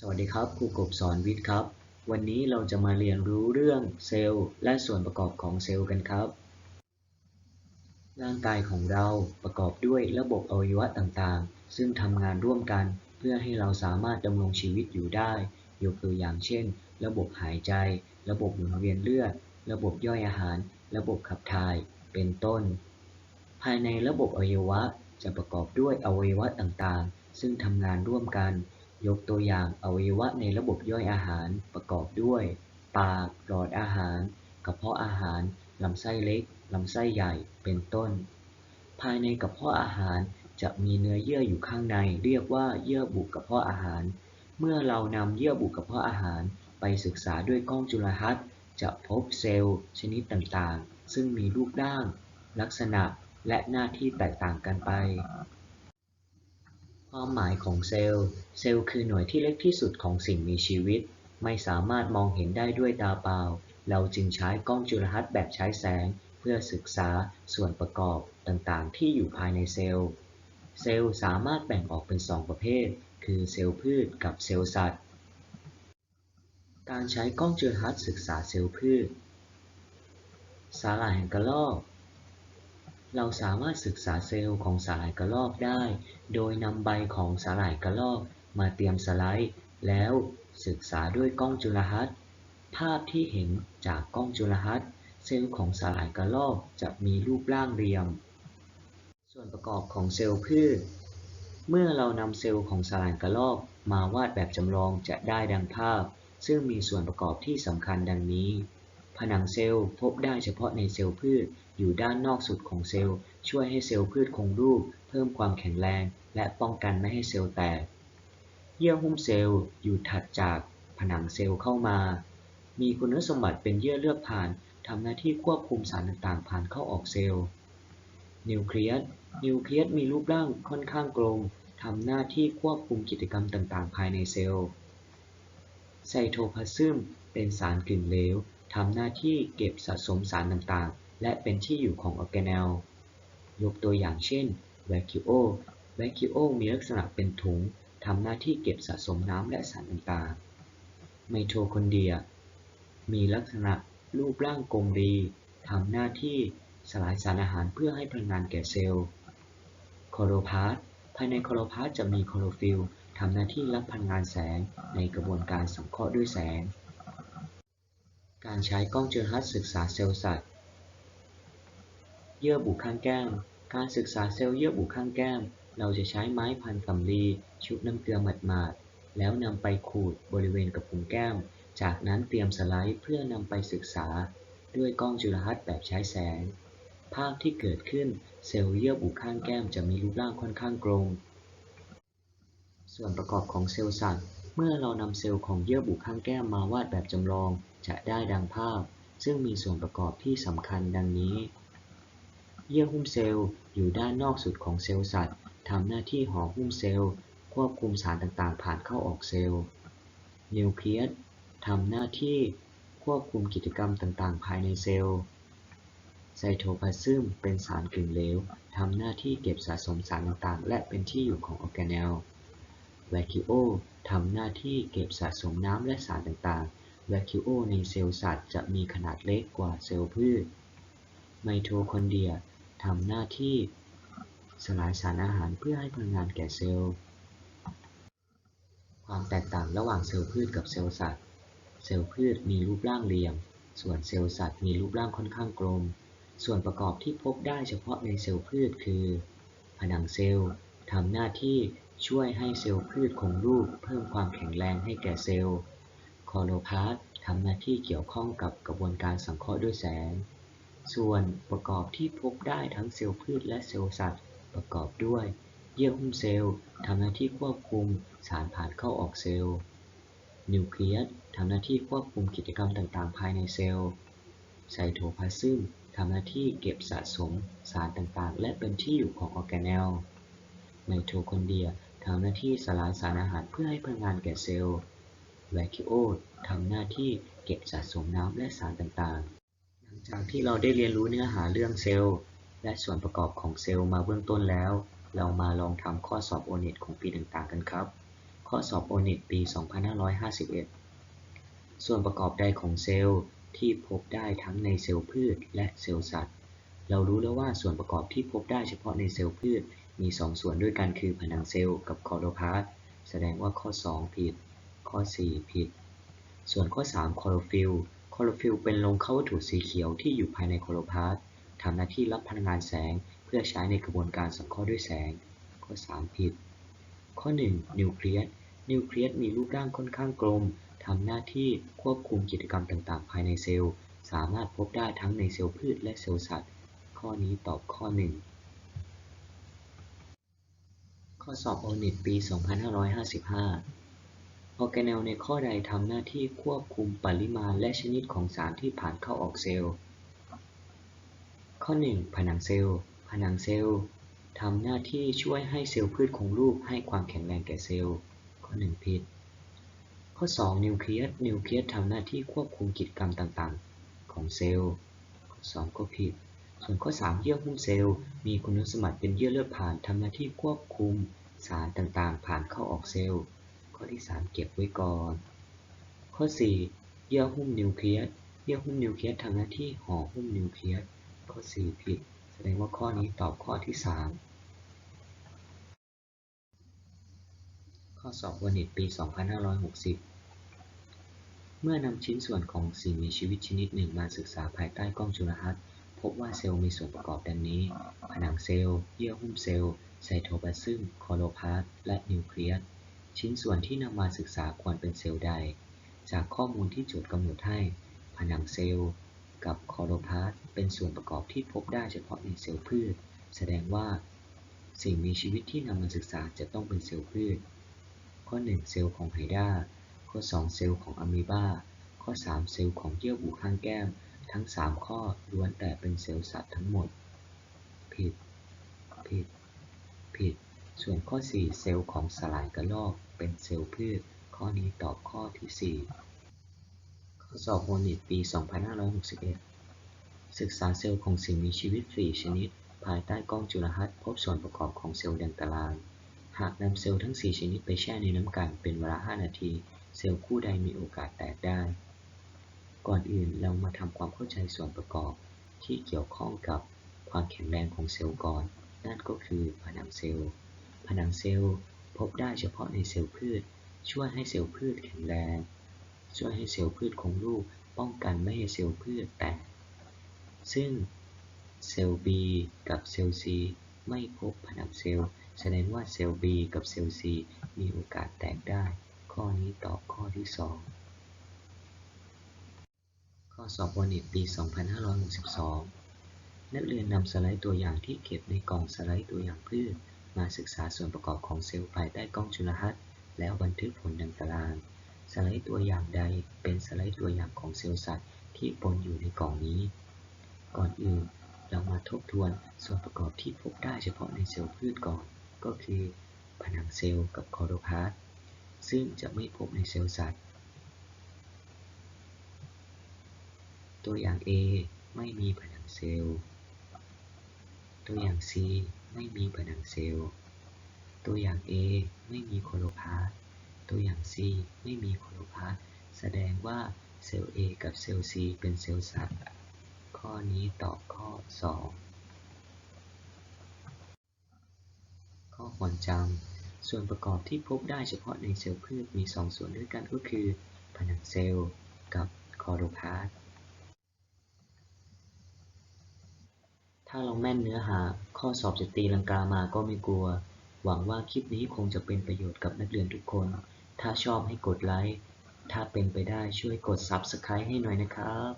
สวัสดีครับครูกบสอนวิทย์ครับ วันนี้เราจะมาเรียนรู้เรื่องเซลล์และส่วนประกอบของเซลล์กันครับ ร่างกายของเราประกอบด้วยระบบอวัยวะต่างๆ ซึ่งทำงานร่วมกัน เพื่อให้เราสามารถดำรงชีวิตอยู่ได้ยกตัวอย่างเช่น ระบบหายใจ ระบบหมุนเวียนเลือด ระบบย่อยอาหาร ระบบขับถ่าย เป็นต้น ภายในระบบอวัยวะจะประกอบด้วยอวัยวะต่างๆ ซึ่งทำงานร่วมกัน ยกตัวอย่างอวัยวะในระบบย่อยอาหารประกอบด้วย ปาก หลอดอาหาร กระเพาะอาหาร ลำไส้เล็ก ลำไส้ใหญ่ เป็นต้น ภายในกระเพาะอาหารจะมีเนื้อเยื่ออยู่ข้างใน เรียกว่าเยื่อบุกระเพาะอาหาร เมื่อเรานำเยื่อบุกระเพาะอาหาร ไปศึกษาด้วยกล้องจุลทรรศน์จะพบเซลล์ชนิดต่างๆ ซึ่งมีรูปร่าง ลักษณะและหน้าที่แตกต่างกันไป ความหมายของเซลล์ เซลล์คือหน่วยที่เล็กที่สุดของสิ่งมีชีวิต ไม่สามารถมองเห็นได้ด้วยตาเปล่า เราจึงใช้กล้องจุลทรรศน์แบบใช้แสง เพื่อศึกษาส่วนประกอบต่างๆ ที่อยู่ภายในเซลล์ เซลล์สามารถแบ่งออกเป็นสองประเภท คือเซลล์พืชกับเซลล์สัตว์ การใช้กล้องจุลทรรศน์ศึกษาเซลล์พืช สาหร่ายแห่งกระรอก เราสามารถศึกษาเซลล์ของสาหร่ายกระรอกได้ โดยนำใบของสาหร่ายกระรอกมาเตรียมสไลด์ แล้วศึกษาด้วยกล้องจุลทรรศน์ ภาพที่เห็นจากกล้องจุลทรรศน์เซลล์ของสาหร่ายกระรอกจะมีรูปร่างเรียม ส่วนประกอบของเซลล์พืช เมื่อเรานำเซลล์ของสาหร่ายกระรอกมาวาดแบบจำลองจะได้ดังภาพ ซึ่งมีส่วนประกอบที่สำคัญดังนี้ ผนังเซลล์พบได้เฉพาะในเซลล์พืช อยู่ด้านนอกสุดของเซลล์ ช่วยให้เซลล์พืชคงรูป เพิ่มความแข็งแรง และป้องกันไม่ให้เซลล์แตก เยื่อหุ้มเซลล์อยู่ถัดจากผนังเซลล์เข้ามา มีคุณสมบัติเป็นเยื่อเลือกผ่านทำหน้าที่ควบคุมสารต่างๆ ผ่านเข้าออกเซลล์ นิวเคลียส นิวเคลียสมีรูปร่างค่อนข้างกลมทำหน้าที่ควบคุมกิจกรรมต่างๆ ภายในเซลล์ ไซโทพลาซึมเป็นสารกลิ่นเหลวทำหน้าที่เก็บสะสมสารต่างๆ และเป็นที่อยู่ของออร์แกเนลยกตัวอย่างเช่นแวคิโอแวคิโอมีลักษณะเป็นถุงทำหน้าที่เก็บสะสมน้ำและสารต่างๆไมโทคอนเดรีย มีลักษณะรูปร่างกลมรีทำหน้าที่สลายสารอาหารเพื่อให้พลังงานแก่เซลล์โคโลพาสภายในโคโลพาสจะมีโคโลฟิลทำหน้าที่รับพลังงานแสงในกระบวนการสังเคราะห์ด้วยแสง การใช้กล้องจุลทรรศน์ศึกษาเซลล์สัตว์ เยื่อบุข้างแก้ม การศึกษาเซลล์เยื่อบุข้างแก้ม เราจะใช้ไม้พันสำลีชุบน้ำเกลือหมาดๆ แล้วนำไปขูดบริเวณกระพุ้งแก้ม จากนั้นเตรียมสไลด์เพื่อนำไปศึกษา ด้วยกล้องจุลทรรศน์แบบใช้แสง ภาพที่เกิดขึ้นเซลล์เยื่อบุข้างแก้มจะมีรูปร่างค่อนข้างกลม ส่วนประกอบของเซลล์สัตว์ เมื่อเรานำเซลล์ของเยื่อบุข้างแก้มมาวาดแบบจำลอง จะได้ดังภาพ ซึ่งมีส่วนประกอบที่สำคัญดังนี้ เยื่อหุ้มเซลล์อยู่ด้านนอกสุดของเซลล์สัตว์ทำหน้าที่ห่อหุ้มเซลล์ ควบคุมสารต่างๆ ผ่านเข้าออกเซลล์นิวเคลียสทำหน้าที่ควบคุมกิจกรรมต่างๆ ภายในเซลล์ไซโทพลาซึมเป็นสารกึ่งเหลวทำหน้าที่เก็บสะสมสารต่างๆ และเป็นที่อยู่ของออร์แกเนลแวคิโอทำหน้าที่เก็บสะสมน้ำและสารต่างๆ แวคิโอในเซลล์สัตว์จะมีขนาดเล็กกว่าเซลล์พืช ไมโทคอนเดรีย ทำหน้าที่สลายสารอาหารเพื่อให้พลังงานแก่เซลล์ ความแตกต่างระหว่างเซลล์พืชกับเซลล์สัตว์ เซลล์พืชมีรูปร่างเหลี่ยม ส่วนเซลล์สัตว์มีรูปร่างค่อนข้างกลม ส่วนประกอบที่พบได้เฉพาะในเซลล์พืชคือ ผนังเซลล์ทำหน้าที่ช่วยให้เซลล์พืชคงรูปเพิ่มความแข็งแรงให้แก่เซลล์ คอโรพาสทำหน้าที่เกี่ยวข้องกับกระบวนการสังเคราะห์ด้วยแสง ส่วนประกอบที่พบได้ทั้งเซลล์พืชและเซลล์สัตว์ ประกอบด้วย เยื่อหุ้มเซลล์ทำหน้าที่ควบคุมสารผ่านเข้าออกเซลล์ นิวเคลียสทำหน้าที่ควบคุมกิจกรรมต่างๆ ภายในเซลล์ ไซโทพลาซึมทำหน้าที่เก็บสะสมสารต่างๆ และเป็นที่อยู่ของออร์แกเนล ไมโทคอนเดรียทำหน้าที่สลายสารอาหารเพื่อให้พลังงานแก่เซลล์แวคิโอทำหน้าที่เก็บสะสมน้ำและสารต่างๆ งจากที่เราได้เรียนรู้เนื้อหาเรื่องเซลล์ และส่วนประกอบของเซลล์มาเบื้องต้นแล้ว เรามาลองทำข้อสอบโอเน็ตของปีต่างๆกันครับ ข้อสอบโอเน็ตปี 2551 ส่วนประกอบใดของเซลล์ที่พบได้ทั้งในเซลล์พืช และเซลล์สัตว์ เรารู้แล้วว่าส่วนประกอบที่พบได้เฉพาะในเซลล์พืช มี 2 ส่วนด้วยกันคือผนังเซลล์กับคอโรพาสต์แสดงว่าข้อ 2 ผิด ข้อ 4 ผิด ส่วนข้อ 3 คลอโรฟิลล์ คลอโรฟิลเป็นโรงเข้าวัตถุสีเขียวที่อยู่ภายในคลอโรพลาสต์ทำหน้าที่รับพลังงานแสงเพื่อใช้ในกระบวนการสังเคราะห์ด้วยแสง ข้อ 3 ผิด ข้อ 1 นิวเคลียส นิวเคลียสมีรูปร่างค่อนข้างกลมทำหน้าที่ควบคุมกิจกรรมต่างๆ ภายในเซลล์ สามารถพบได้ทั้งในเซลล์พืชและเซลล์สัตว์ ข้อนี้ตอบข้อ 1 ข้อสอบโอนิตปี 2555 ออร์แกเนลในข้อใดทำหน้าที่ควบคุมปริมาณและชนิดของสารที่ผ่านเข้าออกเซลล์ ข้อ 1 ผนังเซลล์ ผนังเซลล์ทำหน้าที่ช่วยให้เซลล์พืชคงรูปให้ความแข็งแรงแก่เซลล์ ข้อ 1 ผิด ข้อ 2 นิวเคลียส นิวเคลียสทำหน้าที่ควบคุมกิจกรรมต่างๆ ของเซลล์ ข้อ 2 ก็ผิด ส่วนข้อ 3 เยื่อหุ้มเซลล์ มีคุณสมบัติเป็นเยื่อเลือดผ่านทำหน้าที่ควบคุมสารต่างๆ ผ่านเข้าออกเซลล์ ข้อที่ 3 เก็บไว้ก่อน ข้อ 4 เยื่อหุ้มนิวเคลียส เยื่อหุ้มนิวเคลียสทำหน้าที่ห่อหุ้มนิวเคลียส ข้อ 4 ผิด แสดงว่าข้อนี้ตอบข้อที่ 3 ข้อสอบวนิตปี 2560เมื่อนำชิ้นส่วนของสิ่งมีชีวิตชนิดหนึ่งมาศึกษาภายใต้กล้องจุลทรรศน์ พบว่าเซลล์มีส่วนประกอบดังนี้ ผนังเซลล์ เยื่อหุ้มเซลล์ ไซโทพลาซึม คลอโรพลาสต์และนิวเคลียส ชิ้นส่วนที่นำมาศึกษาควรเป็นเซลล์ใด จากข้อมูลที่โจทย์กำหนดให้ ผนังเซลล์ กับคอโรพาสเป็นส่วนประกอบที่พบได้เฉพาะในเซลล์พืช แสดงว่า สิ่งมีชีวิตที่นำมาศึกษาจะต้องเป็นเซลล์พืช ข้อ 1 เซลล์ของไฮดาข้อ 2 เซลล์ของอะมีบาข้อ 3 เซลล์ของเยื่อบุข้างแก้ม ทั้ง 3 ข้อล้วนแต่เป็นเซลล์สัตว์ทั้งหมด ผิด ผิด ผิด ส่วนข้อ 4 เซลล์ของสลายกระรอกเป็นเซลล์พืช ข้อนี้ตอบข้อที่ 4 ข้อสอบโมนิตปี 2561 ศึกษาเซลล์ของสิ่งมีชีวิต 4 ชนิด ภายใต้กล้องจุลทรรศน์พบส่วนประกอบของเซลล์ดังตาราง หากนำเซลล์ทั้ง 4 ชนิดไปแช่ในน้ำกันเป็นเวลา 5 นาที เซลล์คู่ใดมีโอกาสแตกได้ ก่อนอื่นเรามาทำความเข้าใจส่วนประกอบ ที่เกี่ยวข้องกับความแข็งแรงของเซลล์ก่อน นั่นก็คือผนังเซลล์ ผนังเซลล์พบได้เฉพาะในเซลล์พืช ช่วยให้เซลล์พืชแข็งแรง ช่วยให้เซลล์พืชคงรูปป้องกันไม่ให้เซลล์พืชแตก ซึ่งเซลล์ B กับเซลล์ C ไม่พบผนังเซลล์ แสดงว่าเซลล์ B กับเซลล์ C มีโอกาสแตกได้ ข้อนี้ตอบข้อที่ 2 ข้อสอบวนิตปี 2562 นักเรียนนำสไลด์ตัวอย่างที่เก็บในกล่องสไลด์ตัวอย่างพืช มาศึกษาส่วนประกอบของเซลล์ภายใต้กล้องจุลทรรศน์แล้วบันทึกผลดังตาราง สไลด์ตัวอย่างใดเป็นสไลด์ตัวอย่างของเซลล์สัตว์ที่ปนอยู่ในกล่องนี้ ก่อนอื่นเรามาทบทวนส่วนประกอบที่พบได้เฉพาะในเซลล์พืชก่อน ก็คือ ผนังเซลล์กับคอโรพาสต์ซึ่งจะไม่พบในเซลล์สัตว์ ตัวอย่าง A ไม่มีผนังเซลล์ ตัวอย่าง C ไม่มีผนังเซลล์ ตัวอย่าง A ไม่มีคลอโรพาสตัวอย่าง C ไม่มีคลอโรพาสแสดงว่าเซลล์ A กับเซลล์ C เป็นเซลล์สัตว์ข้อนี้ตอบข้อ 2 ข้อควรจำส่วนประกอบที่พบได้เฉพาะในเซลล์พืชมี 2 ส่วนด้วยกันก็คือ ผนังเซลล์กับคลอโรพาส ถ้าเราแม่นเนื้อหา ข้อสอบจะตีลังกามาก็ไม่กลัว หวังว่าคลิปนี้คงจะเป็นประโยชน์กับนักเรียนทุกคน ถ้าชอบให้กดไลค์ ถ้าเป็นไปได้ช่วยกด Subscribe ให้หน่อยนะครับ